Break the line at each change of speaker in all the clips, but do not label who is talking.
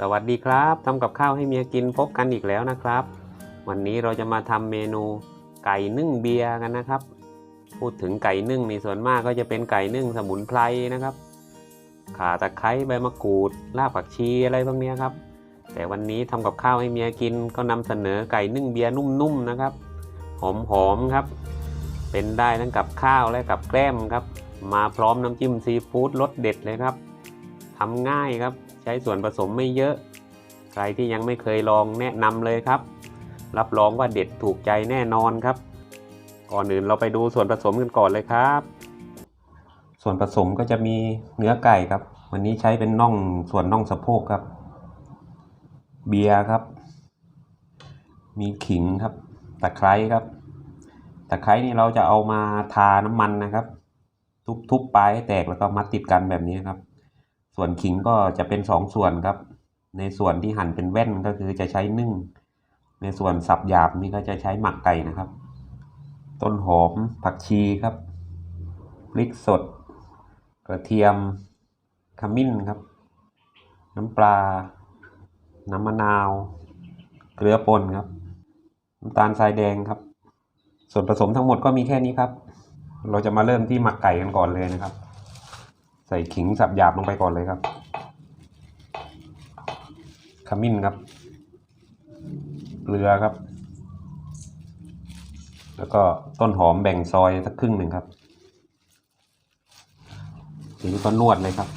สวัสดีครับทำกับข้าวให้เมียกินพบกันอีกแล้วนะครับ วันนี้เราจะมาทำเมนูไก่นึ่งเบียร์กันนะครับ พูดถึงไก่นึ่งในส่วนมากก็จะเป็นไก่นึ่งสมุนไพรนะครับ ข่าตะไคร้ใบมะกรูดรากผักชีอะไรพวกนี้ครับ แต่วันนี้ทำกับข้าวให้เมียกินก็นำเสนอไก่นึ่งเบียร์นุ่มๆนะครับ หอมๆครับ เป็นได้ทั้งกับข้าวและกับแกล้มครับ มาพร้อมน้ำจิ้มซีฟู้ดรสเด็ดเลยครับ ทำง่ายครับ ใช้ส่วนผสมไม่เยอะ ใครที่ยังไม่เคยลองแนะนำเลยครับ รับรองว่าเด็ดถูกใจแน่นอนครับ ก่อนอื่นเราไปดูส่วนผสมกันก่อนเลยครับ ส่วนผสมก็จะมีเนื้อไก่ครับ วันนี้ใช้เป็นน่องส่วนน่องสะโพกครับ เบียร์ครับ มีขิงครับ ตะไคร้ครับ ตะไคร้นี่เราจะเอามาทาน้ำมันนะครับ ทุบๆปให้แตกแล้วก็มัดติดกันแบบนี้ครับ ส่วนขิงก็จะเป็นสองส่วนครับ ในส่วนที่หั่นเป็นแว่นก็คือจะใช้นึ่ง ในส่วนสับหยาบนี่ก็จะใช้หมักไก่นะครับ ต้นหอมผักชีครับพริกสด กระเทียมขมิ้นครับ น้ำปลา น้ำมะนาว เกลือป่นครับ น้ำตาลทรายแดงครับ ส่วนผสมทั้งหมดก็มีแค่นี้ครับ เราจะมาเริ่มที่หมักไก่กันก่อนเลยนะครับ ใส่ขิงสับหยาบลงไปก่อนเลยครับ ขมิ้นครับ เกลือครับ แล้วก็ต้นหอมแบ่งซอยสักครึ่งหนึ่งครับทีนี้ก็นวดเลยครับ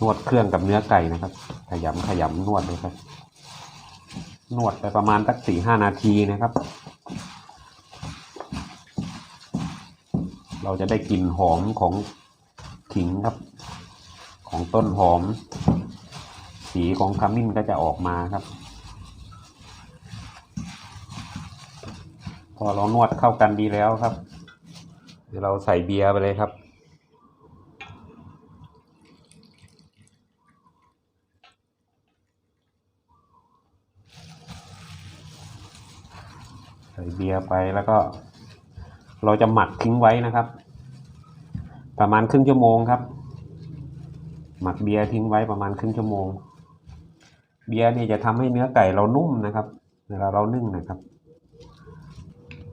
นวดเครื่องกับเนื้อไก่นะครับ ขยำขยำนวดเลยครับ นวดไปประมาณสักสี่ห้านาทีนะครับ เราจะได้กลิ่นหอมของขิงครับ ของต้นหอม สีของขมิ้นก็จะออกมาครับ พอเรานวดเข้ากันดีแล้วครับเดี๋ยวเราใส่เบียร์ไปเลยครับใส่เบียร์ไปแล้วก็ เราจะหมักทิ้งไว้นะครับ ประมาณครึ่งชั่วโมงครับ หมักเบียร์ทิ้งไว้ประมาณครึ่งชั่วโมง เบียร์นี่จะทำให้เนื้อไก่เรานุ่มนะครับเวลาเรานึ่งนะครับ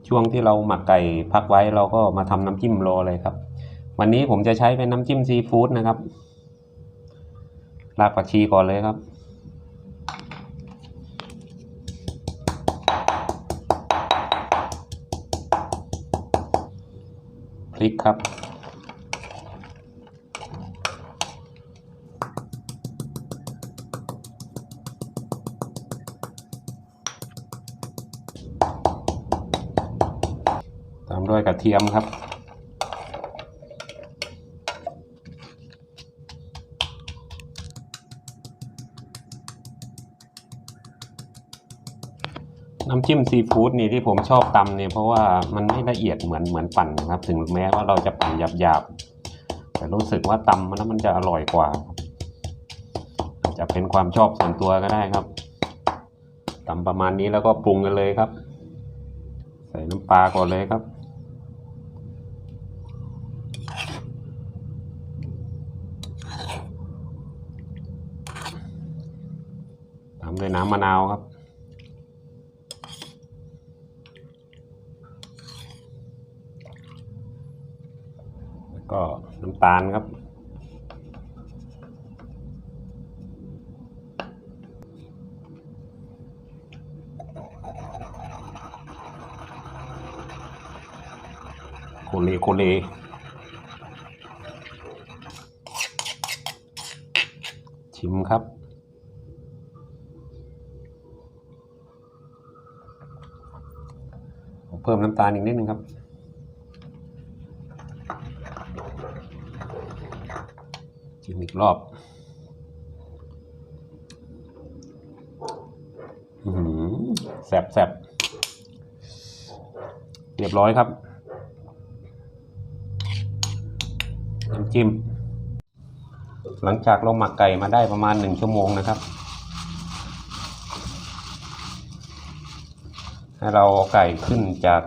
ช่วงที่เราหมักไก่พักไว้เราก็มาทำน้ำจิ้มรอเลยครับ วันนี้ผมจะใช้เป็นน้ำจิ้มซีฟู้ดนะครับรากผักชีก่อนเลยครับ ริกครับ ตามด้วยกระเทียมครับ น้ำจิ้มซีฟู้ดนี่ที่ผมชอบตำเนี่ยเพราะว่ามันไม่ละเอียดเหมือนเหมือนปั่นนะครับ ถึงแม้ว่าเราจะปั่นหยาบๆ แต่รู้สึกว่าตำมันแล้วมันจะอร่อยกว่าจจะเป็นความชอบส่วนตัวก็ได้ครับตำประมาณนี้แล้วก็ปรุงกันเลยครับ ใส่น้ำปลาก่อนเลยครับตามด้วยน้ำมะนาวครับ แล้วก็ น้ำตาลครับ โคเลโคเลชิมครับเพิ่มน้ำตาลอีกนิดนึงครับ ชิมอีกรอบอือหือแสบแสบเรียบร้อยครับน้ำจิ้ม หลังจากเราหมักไก่มาได้ประมาณหนึ่งชั่วโมงนะครับ ให้เราเอาไก่ขึ้นจาก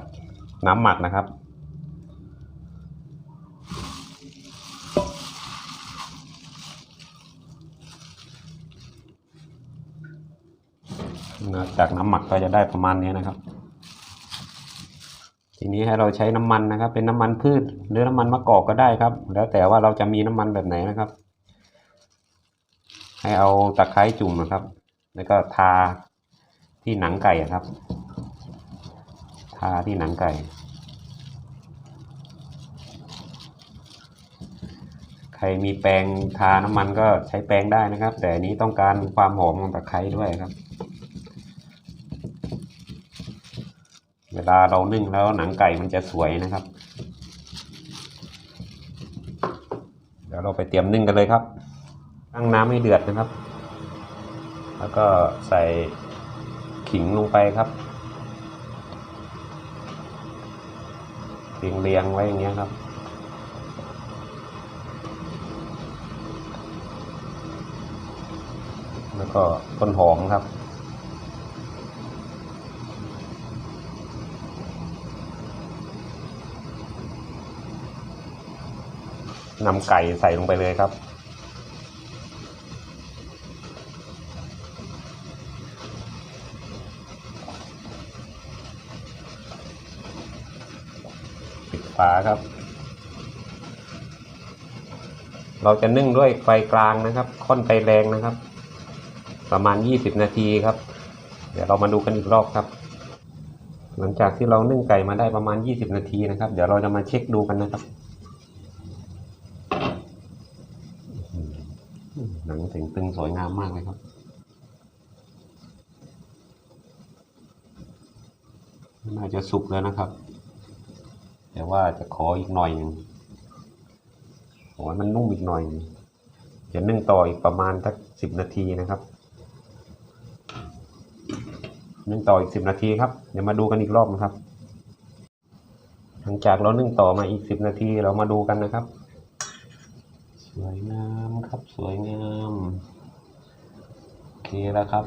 น้ำหมักนะครับ จากน้ำหมักก็จะได้ประมาณนี้นะครับ ทีนี้ให้เราใช้น้ำมันนะครับ เป็นน้ำมันพืชหรือน้ำมันมะกอกก็ได้ครับ แล้วแต่ว่าเราจะมีน้ำมันแบบไหนนะครับ ให้เอาตะไคร้จุ่มนะครับ แล้วก็ทาที่หนังไก่ครับ ทาที่หนังไก่ใครมีแปรงทาน้ำมันก็ใช้แปรงได้นะครับ แต่นี้ต้องการความหอมของตะไคร้ด้วยครับ เว ลาเรานึ่งแล้วหนังไก่มันจะสวยนะครับ เดี๋ยวเราไปเตรียมนึ่งกันเลยครับ ตั้งน้ำให้เดือดนะครับ แล้วก็ใส่ขิงลงไปครับเรียงเรียงไว้อย่างเงี้ยครับแล้วก็ต้นหอมครับ นำไก่ใส่ลงไปเลยครับ ปิดฝาครับ เราจะนึ่งด้วยไฟกลางนะครับ ค่อนไฟแรงนะครับ ประมาณ 20 นาทีครับ เดี๋ยวเรามาดูกันอีกรอบครับหลังจากที่เรานึ่งไก่มาได้ประมาณ 20 นาทีนะครับ เดี๋ยวเราจะมาเช็คดูกันนะครับ หนังเสียงตึงสวยงามมากเลยครับ น่าจะสุกแล้วนะครับ แต่ว่าจะขออีกหน่อยหนึ่งขอให้มันนุ่มอีกหน่อย จะนึ่งต่ออีกประมาณสักสิบนาทีนะครับ นึ่งต่ออีกสิบนาทีครับ เดี๋ยวมาดูกันอีกรอบนะครับ หลังจากเรานึ่งต่อมาอีกสิบนาทีเรามาดูกันนะครับ สวยงามครับสวยงามโอเคแล้วครับ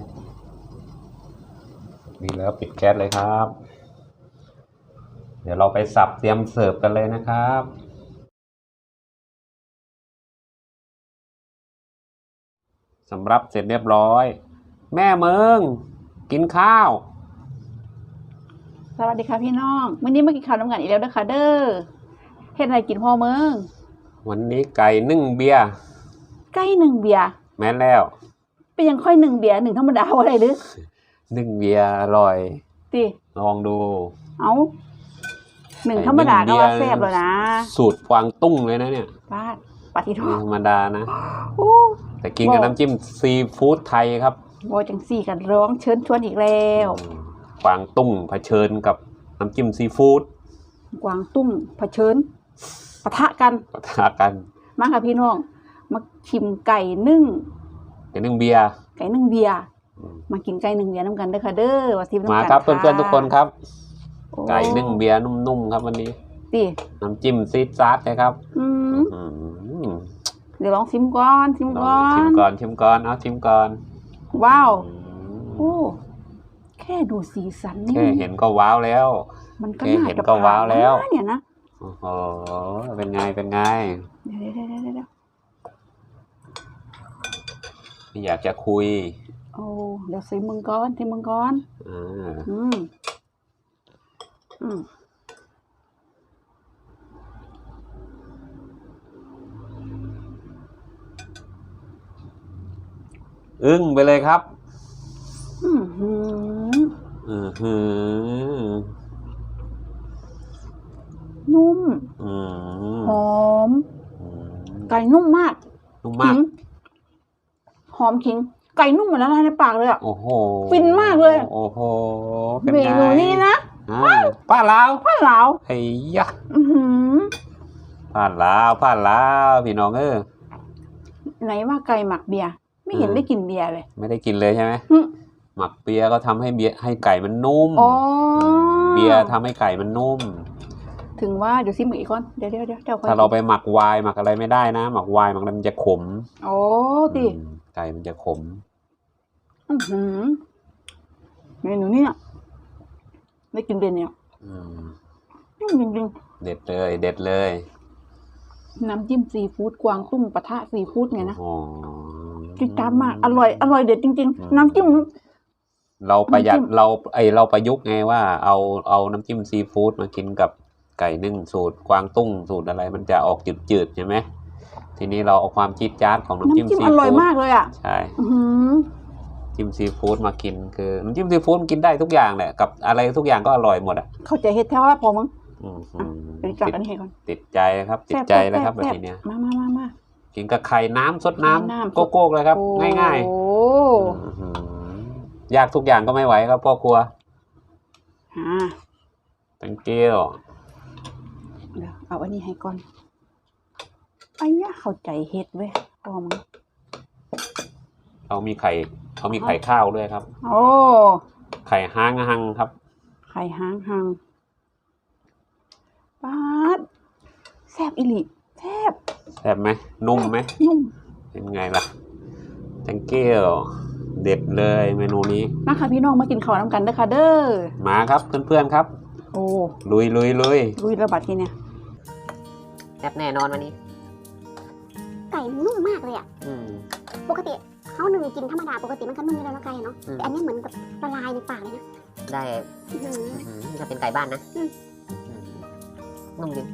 ดีแล้วปิดแก๊สเลยครับ เดี๋ยวเราไปสับเตรียมเสิร์ฟกันเลยนะครับสำหรับเสร็จเรียบร้อย แม่เมืองกินข้าว
สวัสดีค่ะพี่น้องวันนี้มากินข้าวน้ำกันอีกแล้วเด้อค่ะเด้อเฮ็ดอะไรกินพ่อเมือง
วันนี้ไก่นึ่งเบียร์
ใกล้หนึ่งเบียร์
แม่นแล้ว
เป็นยังค่อยหนึ่งเบียร์หนึ่งธรรมดาอะไรหรือ
นึ่งเบียร์อร่อย
ติ
ลองดู
เอาหนึ่งธรรมดาก็ว่าแซ่บแล้วนะ
สูตรกวางตุ้งเลยนะเนี่ย
ปาดปาทิโท
ไม่ธรรมดานะ
โอ้
แต่กินกับ
บอก
น้ำจิ้มซีฟู้ดไทยครับ
โบจังสี่กันร้องเชิญชวนอีกแล้ว
อืมกวางตุ้งเผชิญกับน้ำจิ้มซีฟู้ด
กวางตุ้งเผชิญ ปะทะกัน
ปะทะกัน
มาค่ะพี่น้อง มาชิมไก่นึ่ง
เดี๋ยวนึ่งเบียร์
ไก่นึ่งเบียร์
อืม
มากินไก่หนึ่งเบียร์น้ำกันเด้อค่ะเด้อว่าซิมน้ำ
มา
กัน
ครับเพื่อนๆทุกคนครับ
โอ้
ไก่นึ่งเบียร์นุ่มๆครับวันนี้
ติ
น้ำจิ้มซีดซัดนะครับ
อืม
อืม
เดี๋ยวลองชิมก่อนชิม
ลอง
ก่อ
ชิม
น
ก่อนชิมก่อนเอาชิมก่อน
ว้าว
อืม
โอ้แค่ดูสีสันนี่
แค่เห็นก็ว้าวแล้ว
มันก็
แค่
น่า
เห็น
จะ
ก็ว้าวแล้ว
ผ่นนะเนี่ยนะ
โอ้โหเป็นไง เป็นไง
เดี๋ยวเดี๋ยวเดี๋ยวเดี๋ยวเดี๋ยว
ไม่อยากจะคุย
โอ้เดี๋ยวใส่มึงก่อนที่มึงก่อน
อ่า
อืม อืม
อึ้งไปเลยครับ
อืมหืม
อือหือ
นุ่ม
อืม
หอม
อืม
ไก่นุ่มมาก
นุ่มมาก
ขิงหอมขิง ไก่นุ่มเหมือนละลายในปากเลยอะ
โอ้โห
ฟินมากเลย
โอ้โหเป็น
เม
ไง
นูนี้นะ
อ่าป้าลาว
ผ้าเหลา
ไอ้ยะ
อือหือ
ป้าลาวป้าลาวพี่น้องเออ
ไหนว่าไก่หมักเบียร์ไม่เห็น
อืม
ได้กลินเบียร์เลย
ไม่ได้กินเลยใช่ไหม
หึ
หมักเบียร์ก็ทำให้เบียร์ให้ไก่มันนุ่ม
อ๋อ
เบียร์ทำให้ไก่มันนุ่ม
ถึงว่าเดี๋ยวซิมอีกก่อนเดี๋ยวเดี๋ยวเดี๋ยวเดี๋ยวค่อย
ถ้าเราไปหมักไวน์หมักอะไรไม่ได้นะ หมักไวน์หมักอะไรมันจะขม
โอ้ติ
อืมไก่มันจะขม
อือหือเมนูเนี้ยได้กินเป็นเนี่ย
อืม
นุ่มจริง
เด็ดเลย เด็ดเลย
ๆน้ำจิ้มซีฟู้ดกวางตุ้งปะทะซีฟู้ดไงนะ
โอ้
จุดจ้ามากอร่อยอร่อยเด็ดจริง
อืม
ๆ น้ำจิ้ม
เราประหยัด
น้ำจิ้ม
เราไอเราประยุกต์ไงว่าเอาเอาน้ำจิ้มซีฟู้ดมากินกับ ไก่นึ่งสูตรกวางตุ้งสูตรอะไร มันจะออกจืดๆใช่ไหมทีนี้เราเอาความจี๊ดจ๊าดของน้ำจิ้ม
น้ำจิ้ม
ซี
อร่อย
ฟู้ด
มากเลยอะ
ใช่
อื้อหือ
จิ้มซีฟู้ดมากินคือน้ำจิ้มซีฟู้ดมันกินได้ทุกอย่างแหละกับอะไรทุกอย่างก็อร่อยหมดอะ
เข้าใจเฮ็ดแท้ว่าพอมั้ง
อืม
ไปจับ
ติด
อันนี้ให้ก่อน
ติดใจครับติด
แซ่บ
ใจเลยครับ
แซ่
แบบนี้เนี่ย
มามามามา
กินกับไข่น้ำซดน้ำ
น้ำ
โกโก้เลยครับ
โอ้
ง่ายๆอื้อหือยากทุกอย่างก็ไม่ไหวครับพ่อครัว
อ่า
thank you
เดี๋ยวเอาอันนี้ให้ก่อนอันเนี้ยเข้าใจเฮ็ดเว้ยพอมั้ง
เขามีไข่เขามีไข่ข้าวด้วยครับ
โอ้
ไข่ห้างหังครับ
ไข่หางหางปาดแซ่บอีหลีแซ่บ
แซ่บไหมนุ่มไหม
นุ่ม
เป็นไงล่ะ thank you เด็ดเลยเมนูนี้
มาค่ะพี่น้องมากินข้าวน้ำกันเด้อค่ะเด้อ
มาครับเพื่อนๆครับ
โอ้
ลุยลุยลุย
ลุยระบาดทีเนี่ย
แซ่บแน่นอนวันนี้
ไก่มันนุ่มมากเลยอะ
อืม
ปกติเขาหนึ่งกินธรรมดาปกติมันก็นุ่มอยู่แล้วนะไก่เนาะ
อืม
แต่อันนี้เหมือนกับละลายในปากเลยนะ
ได้
อื้อหือ
อืมถ้าเป็นไก่บ้านนะ
อืม
อืมนุ่มจริง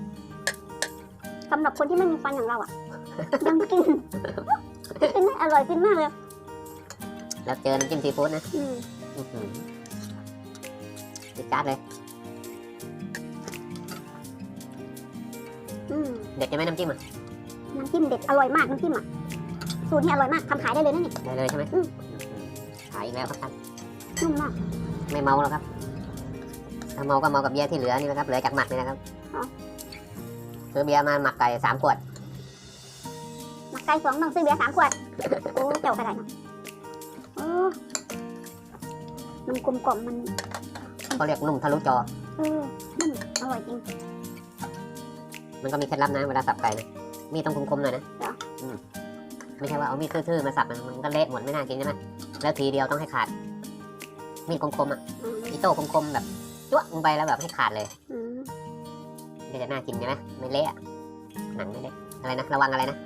สำหรับคนที่ไม่มีฟันอย่างเราอะ ยังกินกินได้อร่อยกินมากเลย
แล้วเจอน้ำจิ้มซีฟู้ดนะ
อืม
อื้อหือจิดจัดเลย เด็ดใช่ไหมน้ำจิ้มอะ
น้ำจิ้มเด็ดอร่อยมากน้ำจิ้มอะสูตรนี้อร่อยมากทำขายได้เลยนะนี่
ได้เลยใช่ไหม
อืม
ขายอีกแล้วครับท่าน
นุ่มมาก
ไม่เมาแล้วครับถ้าเมาก็เมากับเบียร์ที่เหลือนี่นะครับเหลือจากหมักนี่นะครับซื้อเบียร์มาหมักไก่สามขวด
หมักไก่สองต้องซื้อเบียร์สามขวดโอ้เจ้ากระไดเนาะโอ้มันกลมกล่อมมัน
เขาเรียกนุ่มทะลุจอ
เออนุ่มอร่อยจริง
มันก็มีเคล็ดลับนะเวลาสับไก่นะมีดต้องคมๆหน่อยนะ
เหรอ
อืมไม่ใช่ว่าเอามีดทื่อๆมาสับมันมันก็เละหมดไม่น่ากินใช่ไหมแล้วทีเดียวต้องให้ขาด มีดคมๆอะ
อืม
อีโต้คมๆแบบจ้วะลงไปแล้วแบบให้ขาดเลย
อืม
นี่จะน่ากินใช่ไหมไม่เละอะหนังไม่เละอะไรนะระวังอะไรนะ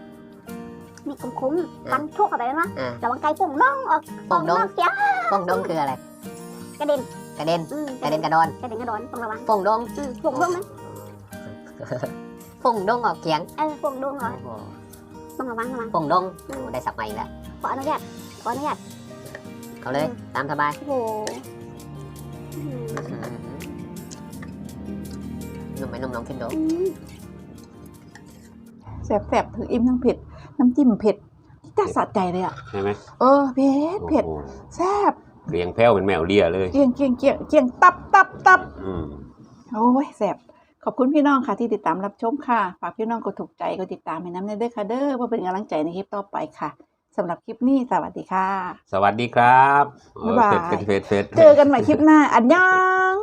มีคมคมๆฟันทุกเข้าไปแล้วนะ
อ่า
ระวังไก่ปุ่งน่องออก
โป่งดง
ออกนอกเสีย
โป่งดงคืออะไร
กระเด็น
กระเด็น
อืม
กระเด็นกระดอน
กระเด็นกระดอนต้องระวัง
โป่งดง
อืมปุ่งดงไหม
โป่งดงออกเขียง
เออปุ่งดงเหรอ
โอ้โห
ต้องระวังระวัง
โป่งดงโอ้โหได้สับใหม่แล้ว
ขออนุญาตขออนุญาต
เอาเลยตามสบาย
โอ้โหอืม
นุ่มไหมนุ่มลองขึ้นดู
อืม
แซ่บๆถึงอิ่มทั้งเผ็ด น้ำจิ้มเผ็ดจ้าสะใจเลยอะ
ใช่ไหม
เออ เผ็ดเผ็ด
โอ้โห
แซ่บ
เรียงแพ้วเป็นแมวเลียเลย
เกียงเกียงเกียงเกียงตับตับตับ
อืม
โอ้ยแซ่บ ขอบคุณพี่น้องค่ะที่ติดตามรับชมค่ะ ฝากพี่น้องกดถูกใจกดติดตามให้น้ำในเด้อค่ะเด้อเพื่อเป็นกำลังใจในคลิปต่อไปค่ะสำหรับคลิปนี้สวัสดีค่ะ
สวัสดีครับ
บ๊ายบาย
เผ็ดเผ็ดเผ็ดเผ็ด
เจอกันใหม่คลิปหน้า อันยัง